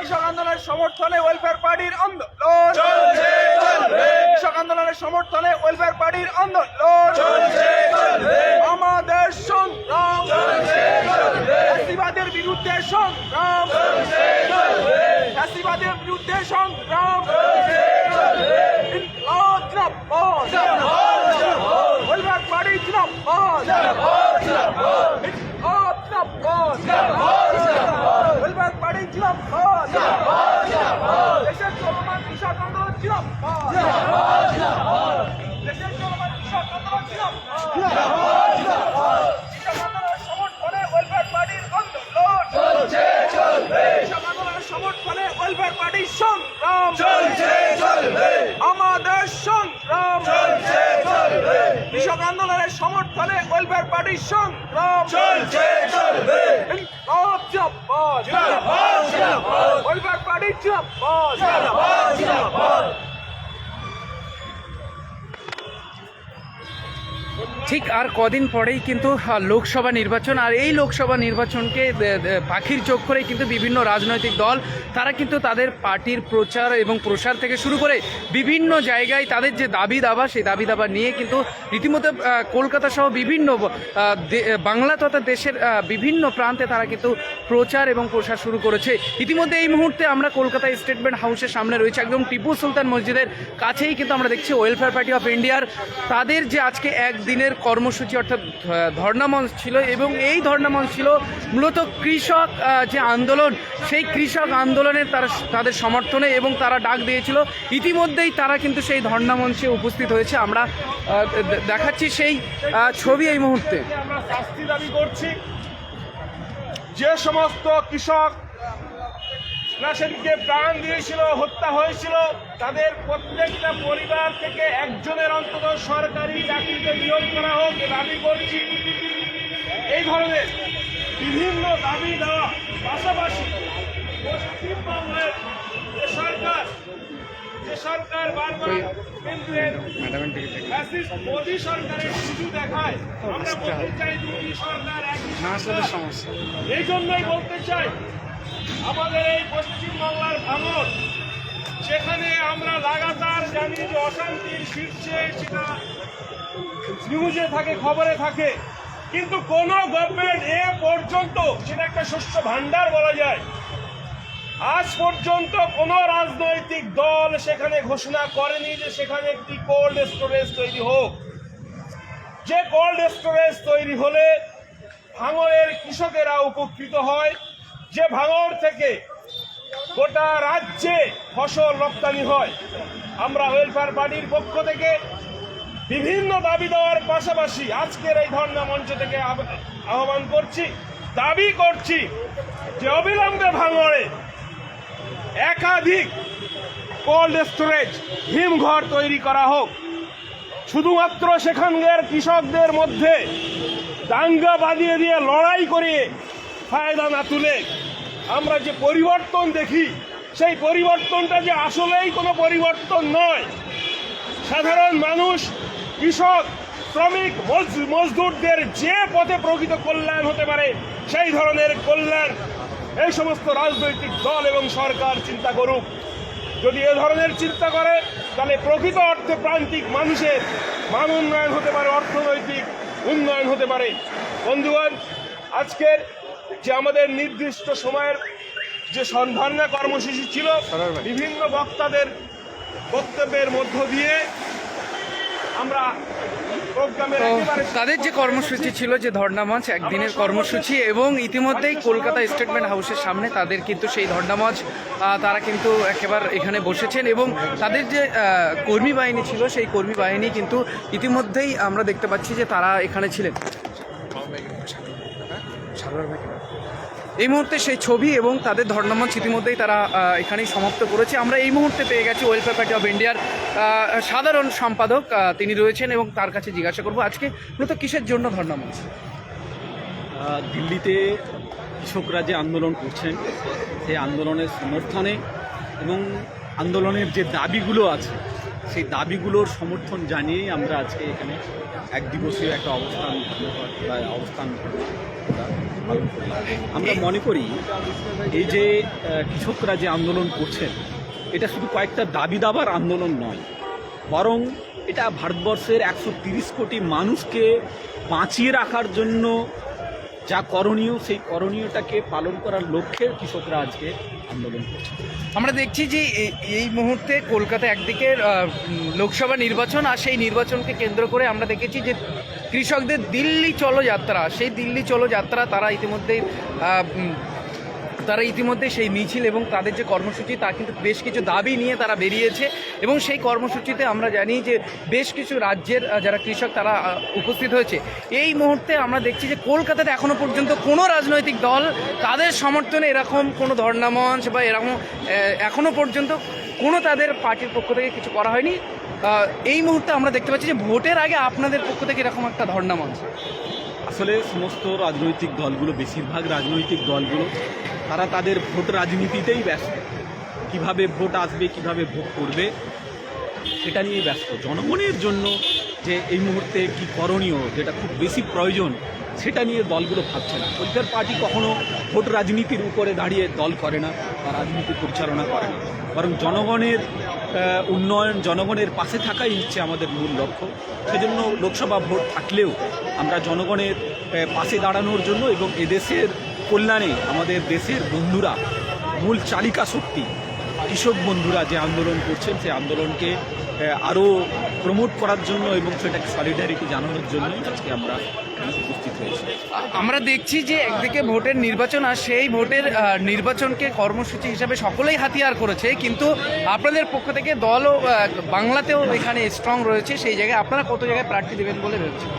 কৃষক আন্দোলনের সমর্থনে ওয়েলফেয়ার পার্টির আন্দোলন। কৃষক আন্দোলনের সমর্থনে ওয়েলফেয়ার পার্টির আন্দোলন। আমাদের সংগ্রাম। ফ্যাসিবাদের বিরুদ্ধে সংগ্রাম। ফ্যাসিবাদের বিরুদ্ধে সংগ্রাম। ওয়েলফেয়ার পার্টি জিন্দাবাদ। ইনকলাব জিন্দাবাদ। ওয়েলফেয়ার পার্টি জিন্দাবাদ। দেশের চলমান কৃষক আন্দোলন জিন্দাবাদ। দেশের চলমান কৃষক আন্দোলন জিন্দাবাদ। কৃষক আন্দোলনের সমর্থনে ওয়েলফেয়ার পার্টির আন্দোলন কৃষক আন্দোলনের সমর্থনে ওয়েলফেয়ার পার্টির সংগ্রাম আমাদের সংগ্রাম কৃষক আন্দোলনের সমর্থনে ওয়েলফেয়ার পার্টির সংগ্রাম। চলছে চলবে। ওয়েলফেয়ার পার্টি ঠিক আর কদিন পরেই কিন্তু লোকসভা নির্বাচন, আর এই লোকসভা নির্বাচনকে পাখির চোখ করে কিন্তু বিভিন্ন রাজনৈতিক দল, তারা কিন্তু তাদের পার্টির প্রচার এবং প্রসার থেকে শুরু করে বিভিন্ন জায়গায় তাদের যে দাবি দাবা, সেই দাবি দাবা নিয়ে কিন্তু রীতিমতো কলকাতা সহ বিভিন্ন বাংলা তথা দেশের বিভিন্ন প্রান্তে তারা কিন্তু প্রচার এবং প্রসার শুরু করেছে। ইতিমধ্যে এই মুহূর্তে আমরা কলকাতা স্টেটমেন্ট হাউসের সামনে রয়েছে একদম টিপু সুলতান মসজিদের কাছেই কিন্তু আমরা দেখছি ওয়েলফেয়ার পার্টি অফ ইন্ডিয়ার। তাদের যে আজকে একদিনের কর্মসূচি অর্থাৎ আহ, ধর্ণা মঞ্চ ছিল এবং এই ধর্ণা মঞ্চ ছিল মূলত কৃষক যে আন্দোলন সেই কৃষক আন্দোলনের তারা তাদের সমর্থনে এবং তারা ডাক দিয়েছিল। ইতিমধ্যেই তারা কিন্তু সেই ধর্ণা মঞ্চে উপস্থিত হয়েছে। আমরা দেখাচ্ছি সেই ছবি এই মুহূর্তে। আমরা শাস্তি দাবি করছি। যে সমস্ত কৃষক সেদিকে প্রাণ দিয়েছিল হত্যা হয়েছিল। তাদের প্রত্যেকটা পরিবার থেকে একজনের অন্তত সরকারি চাকরিতে নিয়োগ করা হোক দাবি করছি। এই ধরনের বিভিন্ন দাবি দেওয়া পাশাপাশি পশ্চিমবঙ্গের যে সরকার যে সরকার বারবার কেন্দ্রের ফ্যাসিস্ট মোদী সরকারের শুধু দেখায় আমরা বলতে চাই মোদী সরকার একই এই জন্যই বলতে চাই আমাদের এই পশ্চিমবাংলার ভাঙন সেখানে আমরা লাগাতার জানি যে অশান্তির শীর্ষে সেটা নিউজে থাকে, খবরে থাকে। কিন্তু কোন গভর্নমেন্ট এ পর্যন্ত সেটা একটা শস্য ভান্ডার বলা যায়, আজ পর্যন্ত কোন রাজনৈতিক দল সেখানে ঘোষণা করেনি যে সেখানে একটি কোল্ড স্টোরেজ তৈরি হোক। যে কোল্ড স্টোরেজ তৈরি হলে ভাঙরের কৃষকেরা উপকৃত হয়। যে ভাঙর থেকে গোটা রাজ্যে ফসল রপ্তানি হয়, আমরা ওয়েলফেয়ার পার্টির পক্ষ থেকে বিভিন্ন দাবি দেওয়ার পাশাপাশি আজকের এই ধর্ণা মঞ্চ থেকে আহ্বান করছি, দাবি করছি যে অবিলম্বে ভাঙড়ে একাধিক কোল্ড স্টোরেজ হিমঘর তৈরি করা হোক। শুধুমাত্র সেখানকার কৃষকদের মধ্যে দাঙ্গা বাঁধিয়ে দিয়ে লড়াই করে ফায়দা না তুলে আমরা যে পরিবর্তন দেখি, সেই পরিবর্তনটা যে আসলেই কোনো পরিবর্তন নয়। সাধারণ মানুষ, কৃষক, শ্রমিক, মজ- মজদুরদের যে পথে প্রকৃত কল্যাণ হতে পারে, সেই ধরনের কল্যাণ এই সমস্ত রাজনৈতিক দল এবং সরকার চিন্তা করুক। যদি এ ধরনের চিন্তা করে, তাহলে প্রকৃত অর্থে প্রান্তিক মানুষের মান উন্নয়ন হতে পারে, অর্থনৈতিক উন্নয়ন হতে পারে। বন্ধুগণ, আজকের যে আমাদের নির্দিষ্ট সময়ের যে সন্ধান্না কর্মসূচি ছিল বিভিন্ন বক্তাদের বক্তব্যের মধ্য দিয়ে আমরা তাদের যে কর্মসূচি ছিল যে ধর্ণা মঞ্চ একদিনের কর্মসূচি এবং ইতিমধ্যেই কলকাতা স্টেটমেন্ট হাউসের সামনে তাদের কিন্তু সেই ধর্ণা মঞ্চ তারা কিন্তু একেবারে এখানে বসেছেন এবং তাদের যে কর্মী বাহিনী ছিল সেই কর্মী বাহিনী কিন্তু ইতিমধ্যেই আমরা দেখতে পাচ্ছি যে তারা এখানে ছিলেন। এই মুহূর্তে সেই ছবি এবং তাদের ধর্ণামঞ্চ ইতিমধ্যেই তারা এখানেই সমাপ্ত করেছে। আমরা এই মুহূর্তে পেয়ে গেছি ওয়েলফেয়ার পার্টি অফ ইন্ডিয়ার সাধারণ সম্পাদক তিনি রয়েছেন এবং তার কাছে জিজ্ঞাসা করব আজকে মূলত কিসের জন্য ধর্ণামঞ্চ আহ, দিল্লিতে কৃষকরা যে আন্দোলন করছেন সেই আন্দোলনের সমর্থনে এবং আন্দোলনের যে দাবিগুলো আছে সেই দাবিগুলোর সমর্থন জানিয়েই আমরা আজকে এখানে এক দিবসীয় একটা অবস্থান অবস্থান আমরা মনে করি এই যে কৃষকরা যে আন্দোলন করছেন, এটা শুধু কয়েকটা দাবি দাবার আন্দোলন নয়, বরং এটা ভারতবর্ষের একশো তিরিশ কোটি মানুষকে বাঁচিয়ে রাখার জন্য যা করণীয়, সেই করণীয়টাকে পালন করার লক্ষ্যে কৃষকরা আজকে আন্দোলন করছে আমরা দেখছি যে এই- মুহূর্তে কলকাতা একদিকে লোকসভা নির্বাচন আর সেই নির্বাচনকে কেন্দ্র করে আমরা দেখেছি যে কৃষকদের দিল্লি চলো যাত্রা। সেই দিল্লি চলো যাত্রা তারা উম, তারা ইতিমধ্যে সেই মিছিল এবং তাদের যে কর্মসূচি তা কিন্তু বেশ কিছু দাবি নিয়ে তারা বেরিয়েছে এবং সেই কর্মসূচিতে আমরা জানি যে বেশ কিছু রাজ্যের যারা কৃষক তারা উপস্থিত হয়েছে। এই মুহূর্তে আমরা দেখছি যে কলকাতাতে এখনও পর্যন্ত কোনো রাজনৈতিক দল তাদের সমর্থনে এরকম কোনো ধর্ণা মঞ্চ বা এরকম এখনও পর্যন্ত কোনো তাদের পার্টির পক্ষ থেকে কিছু করা হয়নি। এই মুহূর্তে আমরা দেখতে পাচ্ছি যে ভোটের আগে আপনাদের পক্ষ থেকে এরকম একটা ধর্ণা মঞ্চ। আসলে সমস্ত রাজনৈতিক দলগুলো, বেশিরভাগ রাজনৈতিক দলগুলো, তারা তাদের ভোট রাজনীতিতেই ব্যস্ত। কীভাবে ভোট আসবে, কীভাবে ভোট করবে, সেটা নিয়ে ব্যস্ত। জনগণের জন্য যে এই মুহূর্তে কি করণীয়, যেটা খুব বেশি প্রয়োজন সেটা নিয়ে দলগুলো ভাবছে না। পলিটিক্যাল পার্টি কখনো ভোট রাজনীতির উপরে দাঁড়িয়ে দল করে না বা রাজনীতি পরিচালনা করে না। বরং জনগণের উন্নয়ন, জনগণের পাশে থাকাই হচ্ছে আমাদের মূল লক্ষ্য। সেজন্য লোকসভা ভোট থাকলেও আমরা জনগণের পাশে দাঁড়ানোর জন্য এবং এদেশের কল্যাণে আমাদের দেশের বন্ধুরা মূল চালিকা শক্তি কৃষক বন্ধুরা যে আন্দোলন করছেন সেই আন্দোলনকে আরও প্রমোট করার জন্য এবং সেটাকে সলিডারিটি জানানোর জন্য আজকে আমরা উপস্থিত হয়েছি। আমরা দেখছি যে একদিকে ভোটের নির্বাচন আর সেই ভোটের নির্বাচনকে কর্মসূচি হিসাবে সকলেই হাতিয়ার করেছে কিন্তু আপনাদের পক্ষ থেকে দলও বাংলাতেও এখানে স্ট্রং রয়েছে সেই জায়গায় আপনারা কত জায়গায় প্রার্থী দেবেন বলে ভেবেছেন?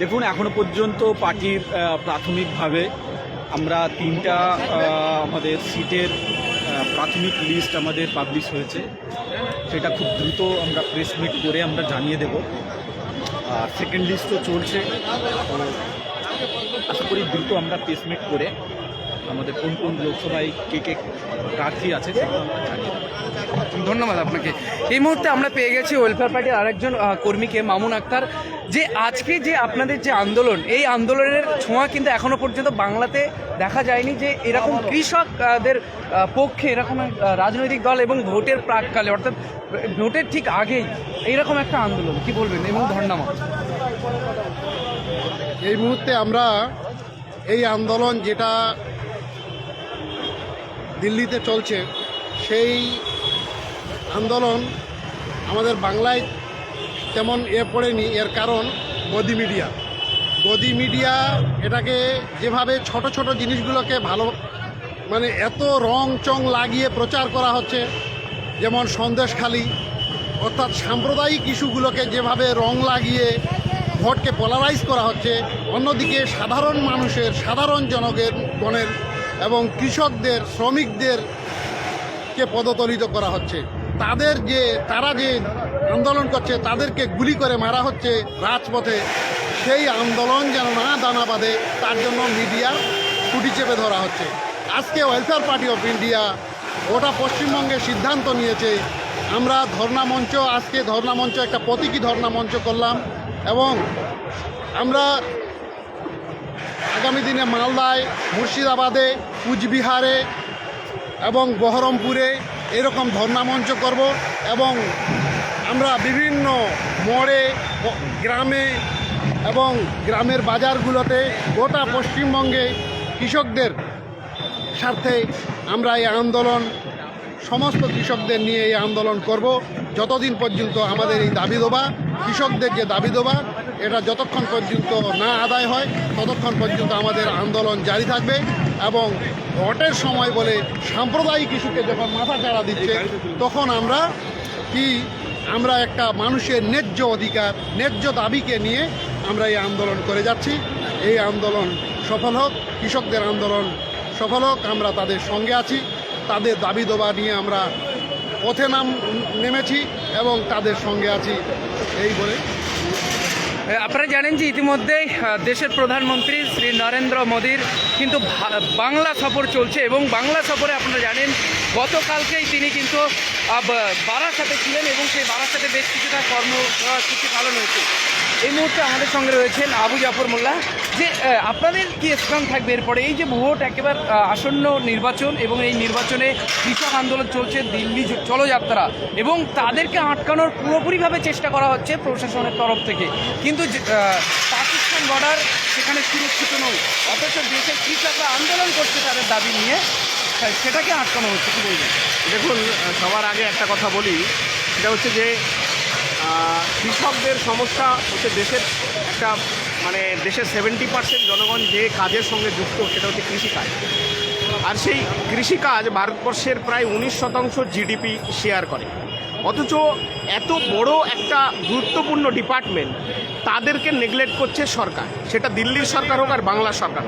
দেখুন এখনও পর্যন্ত পার্টির প্রাথমিকভাবে আমরা তিনটা আমাদের সিটের প্রাথমিক লিস্ট আমাদের পাবলিশ হয়েছে। সেটা খুব দ্রুত আমরা প্রেস মিট করে আমরা জানিয়ে দেব। আর সেকেন্ড লিস্টও চলছে। আশা করি দ্রুত আমরা প্রেস মিট করে আমাদের কোন কোন লোকসভায় কে কে প্রার্থী আছে ধন্যবাদ আপনাকে। এই মুহূর্তে আমরা পেয়ে গেছি ওয়েলফেয়ার পার্টির আরেকজন কর্মীকে মামুন আক্তার। যে আজকে যে আপনাদের যে আন্দোলন, এই আন্দোলনের ছোঁয়া কিন্তু এখনও পর্যন্ত বাংলাতে দেখা যায়নি যে এরকম কৃষকদের পক্ষে এরকম রাজনৈতিক দল এবং ভোটের প্রাককালে, অর্থাৎ ভোটের ঠিক আগেই এইরকম একটা আন্দোলন। কি বলবেন? এবং ধর্ণামত এই মুহূর্তে আমরা এই আন্দোলন যেটা দিল্লিতে চলছে, সেই আন্দোলন আমাদের বাংলায় তেমন এ পড়েনি, এর কারণ গদি মিডিয়া গদি মিডিয়া এটাকে যেভাবে ছোট ছোট জিনিসগুলোকে ভালো মানে এত রং চং লাগিয়ে প্রচার করা হচ্ছে, যেমন সন্দেশখালি, অর্থাৎ সাম্প্রদায়িক ইস্যুগুলোকে যেভাবে রং লাগিয়ে ভোটকে পোলারাইজ করা হচ্ছে, অন্যদিকে সাধারণ মানুষের, সাধারণ জনগণের গণের এবং কৃষকদের শ্রমিকদেরকে পদতলিত করা হচ্ছে। তাদের যে, তারা যে আন্দোলন করছে, তাদেরকে গুলি করে মারা হচ্ছে রাজপথে। সেই আন্দোলন যেন না দানা বাঁধে, তার জন্য মিডিয়া টুটি চেপে ধরা হচ্ছে। আজকে ওয়েলফেয়ার পার্টি অফ ইন্ডিয়া গোটা পশ্চিমবঙ্গে সিদ্ধান্ত নিয়েছে, আমরা ধর্ণা মঞ্চ, আজকে ধর্ণা মঞ্চ, একটা প্রতীকী ধর্ণা মঞ্চ করলাম এবং আমরা আগামী দিনে মালদায়, মুর্শিদাবাদে, কুচবিহারে এবং বহরমপুরে এরকম ধর্ণামঞ্চ করব এবং আমরা বিভিন্ন মোড়ে গ্রামে এবং গ্রামের বাজারগুলোতে গোটা পশ্চিমবঙ্গে কৃষকদের স্বার্থে আমরা এই আন্দোলন, সমস্ত কৃষকদের নিয়ে এই আন্দোলন করব। যতদিন পর্যন্ত আমাদের এই দাবি দেবা কৃষকদের যে দাবি দেবা এটা যতক্ষণ পর্যন্ত না আদায় হয়, ততক্ষণ পর্যন্ত আমাদের আন্দোলন জারি থাকবে এবং ভোটের সময় বলে সাম্প্রদায়িক ইস্যুকে যখন মাথা চাড়া দিচ্ছে, তখন আমরা কি আমরা একটা মানুষের ন্যায্য অধিকার, ন্যায্য দাবিকে নিয়ে আমরা এই আন্দোলন করে যাচ্ছি। এই আন্দোলন সফল হোক, কৃষকদের আন্দোলন সফল হোক, আমরা তাদের সঙ্গে আছি। তাদের দাবি দেওয়া নিয়ে আমরা পথে নাম, নেমেছি এবং তাদের সঙ্গে আছি। এই বলে। আপনারা জানেন যে ইতিমধ্যেই দেশের প্রধানমন্ত্রী শ্রী নরেন্দ্র মোদীর কিন্তু বাংলা সফর চলছে এবং বাংলা সফরে আপনারা জানেন গতকালকেই তিনি কিন্তু বারাসাতে ছিলেন এবং সেই বারাসাতে বেশ কিছুটা কর্মসূচি পালন হয়েছে। এই মুহূর্তে আমাদের সঙ্গে রয়েছেন আবু জাফর মোল্লা। যে আপনাদের কি স্থান থাকবে? এরপরে এই যে ভোট একেবারে আসন্ন নির্বাচন এবং এই নির্বাচনে কৃষক আন্দোলন চলছে, দিল্লি চলযাত্রা এবং তাদেরকে আটকানোর পুরোপুরিভাবে চেষ্টা করা হচ্ছে প্রশাসনের তরফ থেকে। কিন্তু পাকিস্তান বর্ডার সেখানে সুরক্ষিত নয়। অথচ দেশের কৃষকরা আন্দোলন করছে তাদের দাবি নিয়ে। তাই সেটাকে আটকানো হচ্ছে, কি বলবেন? দেখুন সবার আগে একটা কথা বলি, সেটা হচ্ছে যে কৃষকদের সমস্যা হচ্ছে দেশের একটা মানে দেশের সেভেন্টি পার্সেন্ট জনগণ যে কাজের সঙ্গে যুক্ত, সেটা হচ্ছে কৃষিকাজ। আর সেই কৃষিকাজ ভারতবর্ষের প্রায় উনিশ শতাংশ জিডিপি শেয়ার করে। অথচ এত বড় একটা গুরুত্বপূর্ণ ডিপার্টমেন্ট তাদেরকে নেগলেক্ট করছে সরকার। সেটা দিল্লির সরকার হোক আর বাংলা সরকার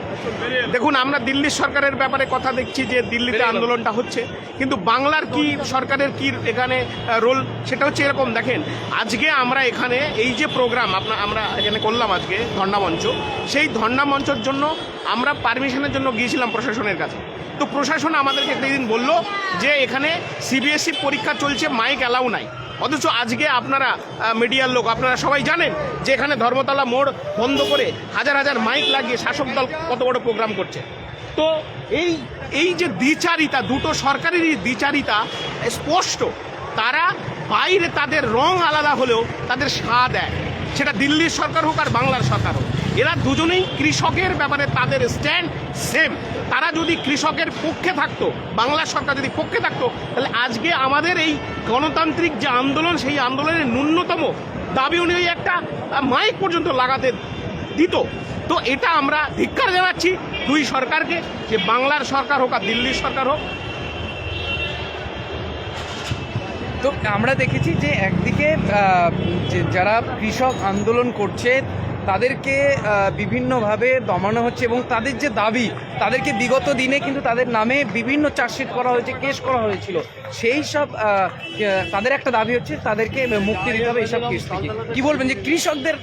দেখুন আমরা দিল্লির সরকারের ব্যাপারে কথা দেখছি যে দিল্লিতে আন্দোলনটা হচ্ছে। কিন্তু বাংলার কি সরকারের কি এখানে রোল সেটা হচ্ছে এরকম। দেখেন আজকে আমরা এখানে এই যে প্রোগ্রাম আপনার আমরা এখানে করলাম আজকে ধর্ণা মঞ্চ। সেই ধর্ণা মঞ্চের জন্য আমরা পারমিশনের জন্য গিয়েছিলাম প্রশাসনের কাছে। তো প্রশাসন আমাদেরকে একদিন বলল যে এখানে সিবিএসসি E পরীক্ষা চলছে মাইক অ্যালাউ নাই। অথচ আজকে আপনারা মিডিয়ার লোক, আপনারা সবাই জানেন যে এখানে ধর্মতলা মোড় বন্ধ করে হাজার হাজার মাইক লাগিয়ে শাসক দল কত বড় প্রোগ্রাম করছে। তো এই এই যে দ্বিচারিতা, দুটো সরকারেরই দ্বিচারিতা, স্পষ্ট। তারা বাইরে তাদের রং আলাদা হলেও তাদের স্বাদ এক। সেটা দিল্লির সরকার হোক আর বাংলার সরকার হোক। এরা দুজনেই কৃষকের ব্যাপারে তাদের স্ট্যান্ড সেম তারা যদি কৃষকের পক্ষে থাকতো, বাংলা সরকার যদি পক্ষে থাকতো, তাহলে আজকে আমাদের এই গণতান্ত্রিক যে আন্দোলন, সেই আন্দোলনের ন্যূনতম দাবি অনুযায়ী একটা মাইক পর্যন্ত লাগাতে দিত। তো এটা আমরা ধিক্কার জানাচ্ছি দুই সরকারকে, যে বাংলার সরকার হোক আর দিল্লির সরকার হোক। তো আমরা দেখেছি যে একদিকে যারা কৃষক আন্দোলন করছে তাদেরকে বিভিন্নভাবে দমানো হচ্ছে এবং তাদের যে দাবি, তাদেরকে বিগত দিনে কিন্তু তাদের নামে বিভিন্ন চার্জশিট করা হয়েছে, কেস করা হয়েছিল। সেই সব তাদের একটা দাবি হচ্ছে, তাদেরকে মুক্তি দিতে হবে এইসব কেস থেকে। কি বলবেন যে কৃষকদের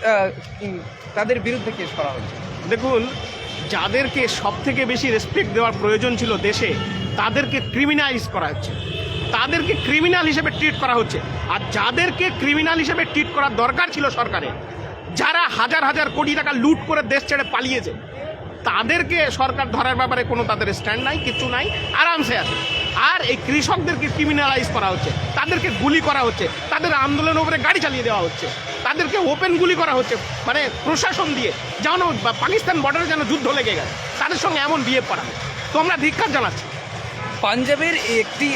তাদের বিরুদ্ধে কেস করা হচ্ছে দেখুন, যাদেরকে সব থেকে বেশি রেসপেক্ট দেওয়ার প্রয়োজন ছিল দেশে, তাদেরকে ক্রিমিনালাইজ করা হচ্ছে। তাদেরকে ক্রিমিনাল হিসেবে ট্রিট করা হচ্ছে। আর যাদেরকে ক্রিমিনাল হিসেবে ট্রিট করার দরকার ছিল সরকারের যারা হাজার হাজার কোটি টাকা লুট করে দেশ ছেড়ে পালিয়েছে, তাদেরকে সরকার ধরার ব্যাপারে কোনো তাদের স্ট্যান্ড নাই কিছু নাই, আরামসে আছে আর এই কৃষকদেরকে ক্রিমিনালাইজ করা হচ্ছে, তাদেরকে গুলি করা হচ্ছে, তাদের আন্দোলনের উপরে গাড়ি চালিয়ে দেওয়া হচ্ছে, তাদেরকে ওপেন গুলি করা হচ্ছে মানে প্রশাসন দিয়ে, যেন পাকিস্তান বর্ডারে যেন যুদ্ধ লেগে গেছে, তাদের সঙ্গে এমন বিয়ে করা। তো আমরা ধিক্কার জানাচ্ছি পাঞ্জাবের একটি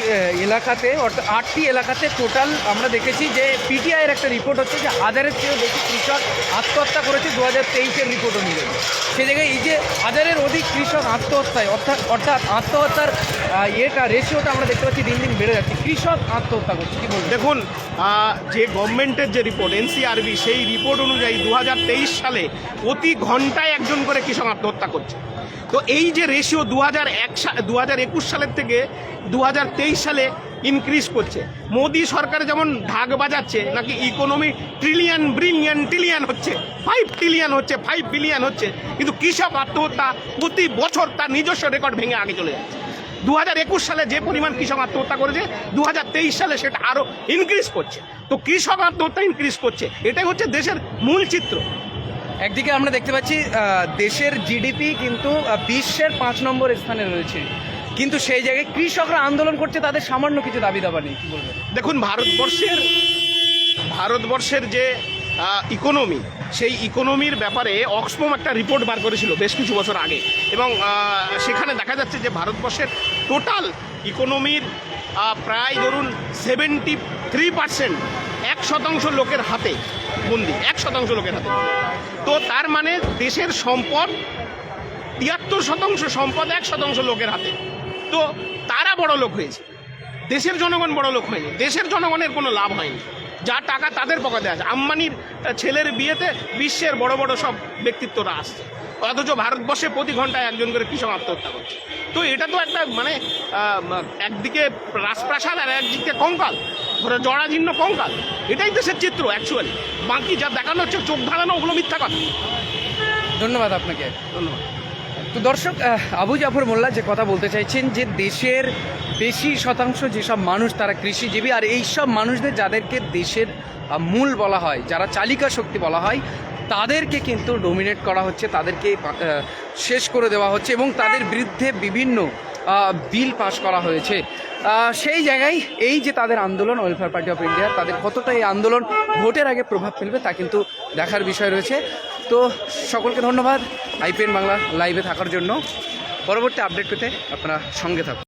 এলাকাতে, অর্থাৎ আটটি এলাকাতে টোটাল আমরা দেখেছি যে পিটিআইয়ের একটা রিপোর্ট হচ্ছে যে হাজারের চেয়েও বেশি কৃষক আত্মহত্যা করেছে দু হাজার তেইশের রিপোর্ট অনুযায়ী। সে জায়গায় এই যে হাজারের অধিক কৃষক আত্মহত্যায়, অর্থাৎ অর্থাৎ আত্মহত্যার ইয়েটা রেশিওটা আমরা দেখতে পাচ্ছি দিন দিন বেড়ে যাচ্ছে। কৃষক আত্মহত্যা করছে, কী বলব দেখুন যে গভর্নমেন্টের যে রিপোর্ট এনসিআরবি সেই রিপোর্ট অনুযায়ী দু হাজার তেইশ সালে প্রতি ঘন্টায় একজন করে কৃষক আত্মহত্যা করছে। তো এই যে রেশিও দু হাজার এক দু হাজার একুশ সালের থেকে দু হাজার তেইশ সালে ইনক্রিজ করছে। মোদি সরকার যেমন ঢাক বাজাচ্ছে, নাকি ইকোনমি ট্রিলিয়ন ব্রিলিয়ন ট্রিলিয়ন হচ্ছে ফাইভ ট্রিলিয়ন হচ্ছে ফাইভ বিলিয়ন হচ্ছে, কিন্তু কৃষক আত্মহত্যা প্রতি বছর তার নিজস্ব রেকর্ড ভেঙে আগে চলে যাচ্ছে। দু হাজার একুশ সালে যে পরিমাণ কৃষক আত্মহত্যা করেছে দু হাজার তেইশ সালে সেটা আরও ইনক্রিজ করছে। তো কৃষক আত্মহত্যা ইনক্রিজ করছে। এটাই হচ্ছে দেশের মূল চিত্র। একদিকে আমরা দেখতে পাচ্ছি দেশের জিডিপি কিন্তু বিশ্বের পাঁচ নম্বর স্থানে রয়েছে। কিন্তু সেই জায়গায় কৃষকরা আন্দোলন করছে তাদের সামান্য কিছু দাবি দাবা নেই। কি বলবেন? দেখুন ভারতবর্ষের ভারতবর্ষের যে ইকোনমি সেই ইকোনমির ব্যাপারে অক্সফোম একটা রিপোর্ট বার করেছিল বেশ কিছু বছর আগে। এবং সেখানে দেখা যাচ্ছে যে ভারতবর্ষের টোটাল ইকোনমির প্রায় ধরুন সেভেন্টি থ্রি পার্সেন্ট এক শতাংশ লোকের হাতে বন্দি এক শতাংশ লোকের হাতে। তো তার মানে দেশের সম্পদ, তিয়াত্তর শতাংশ সম্পদ, এক শতাংশ লোকের হাতে। তো তারা বড় লোক হয়েছে। দেশের জনগণ বড় লোক হয়নি। দেশের জনগণের কোনো লাভ হয়নি। যা টাকা তাদের পকেটে আছে। আম্বানির ছেলের বিয়েতে বিশ্বের বড় বড় সব ব্যক্তিত্বরা আসছে। অথচ ভারতবর্ষে প্রতি ঘন্টায় একজন করে কৃষক আত্মহত্যা করছে। তো এটা তো একটা মানে একদিকে রাজপ্রাসাদ আর একদিকে কঙ্কাল ধরো জরাজীর্ণ কঙ্কাল। এটাই দেশের চিত্র অ্যাকচুয়ালি বাকি যা দেখানো হচ্ছে চোখ ধাঁধানো ওগুলো মিথ্যা কথা। ধন্যবাদ আপনাকে। ধন্যবাদ। তো দর্শক আবু জাফর মোল্লা যে কথা বলতে চাইছেন যে দেশের বেশি শতাংশ যেসব মানুষ তারা কৃষিজীবী আর এইসব মানুষদের যাদেরকে দেশের মূল বলা হয় যারা চালিকা শক্তি বলা হয় তাদেরকে কিন্তু ডোমিনেট করা হচ্ছে, তাদেরকে শেষ করে দেওয়া হচ্ছে এবং তাদের বিরুদ্ধে বিভিন্ন বিল পাশ করা হয়েছে। সেই জায়গায় এই যে তাদের আন্দোলন ওয়েলফেয়ার পার্টি অফ ইন্ডিয়া তাদের কতটা এই আন্দোলন ভোটের আগে প্রভাব ফেলবে তা কিন্তু দেখার বিষয় রয়েছে। তো সকলকে ধন্যবাদ, আইপিএন বাংলা লাইভে থাকার জন্য। পরবর্তী আপডেট পেতে আপনারা সঙ্গে থাকুন।